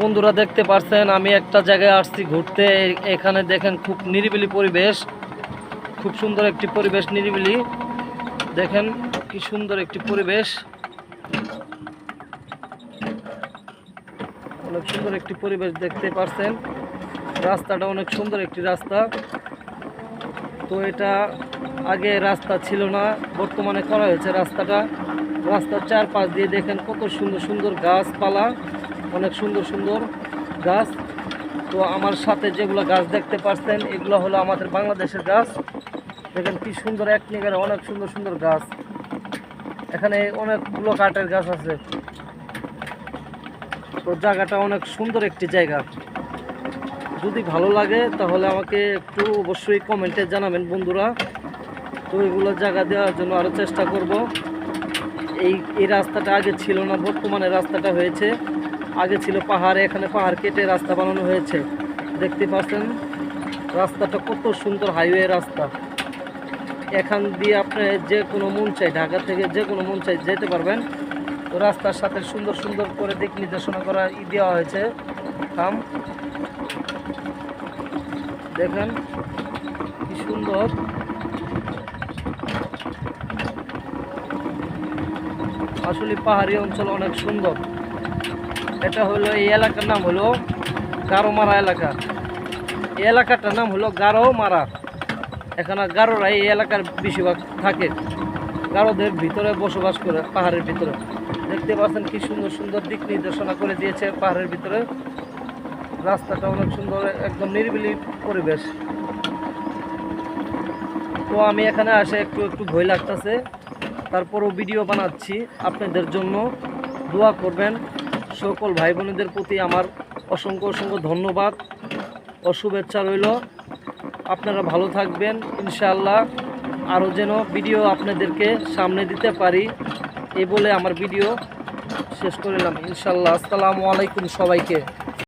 বন্ধুরা দেখতে পারছেন, আমি একটা জায়গায় আসছি ঘুরতে। এখানে দেখেন খুব নিরিবিলি পরিবেশ। খুব সুন্দর একটি পরিবেশ নিরিবিলি। দেখেন কি সুন্দর একটি পরিবেশ। অনেক সুন্দর একটি পরিবেশ দেখতে পারছেন। রাস্তাটা অনেক সুন্দর একটি রাস্তা। তো এটা আগে রাস্তা ছিল না, বর্তমানে করা হয়েছে রাস্তাটা। রাস্তার চারপাশ দিয়ে দেখেন কত সুন্দর সুন্দর গাছপালা। অনেক সুন্দর সুন্দর গাছ। তো আমার সাথে যেগুলো গাছ দেখতে পাচ্ছেন, এগুলো হলো আমাদের বাংলাদেশের গাছ। দেখেন কি সুন্দর, এক নিগারে অনেক সুন্দর সুন্দর গাছ। এখানে অনেকগুলো কাঠের গাছ আছে। তো জায়গাটা অনেক সুন্দর একটি জায়গা। যদি ভালো লাগে তাহলে আমাকে একটু অবশ্যই কমেন্টে জানাবেন বন্ধুরা। তো এগুলো জায়গা দেওয়ার জন্য আরও চেষ্টা করব। এই এই রাস্তাটা আগে ছিল না, বর্তমানে রাস্তাটা হয়েছে। আগে ছিল পাহাড়, এখানে পাহাড় কেটে রাস্তা বানানো হয়েছে। দেখতে পাচ্ছেন, রাস্তাটা কত সুন্দর হাইওয়ে রাস্তা। এখান দিয়ে আপনি যে কোনো মন চাই ঢাকা থেকে যে কোনো মন চাই যেতে পারবেন। তো রাস্তার সাথে সুন্দর সুন্দর করে দিক নির্দেশনা করা ই দেওয়া হয়েছে। থাম। দেখেন, কি সুন্দর। আসলে পাহাড়ি অঞ্চল অনেক সুন্দর। এটা হলো এই এলাকার নাম হলো গারোমারা এলাকা। এই এলাকাটার নাম হলো গারো মারা এখানে গারোরা এই এলাকার বেশিরভাগ থাকে। গারোদের ভিতরে বসবাস করে, পাহাড়ের ভিতরে। দেখতে পাচ্ছেন কি সুন্দর সুন্দর দিক নির্দেশনা করে দিয়েছে পাহাড়ের ভিতরে। রাস্তাটা অনেক সুন্দর, একদম নিরিবিলি পরিবেশ। তো আমি এখানে আসে একটু একটু ভয় লাগতেছে। তারপরও ভিডিও বানাচ্ছি। আপনাদের জন্য দোয়া করবেন। সকল ভাই বোনেদের প্রতি আমার অসংখ্য অসংখ্য ধন্যবাদ। ও শুভেচ্ছা রইল। আপনারা ভালো থাকবেন, ইনশাআল্লাহ। আরও যেন ভিডিও আপনাদেরকে সামনে দিতে পারি, এ বলে আমার ভিডিও শেষ করলাম ইনশাল্লাহ আসসালামু আলাইকুম সবাইকে।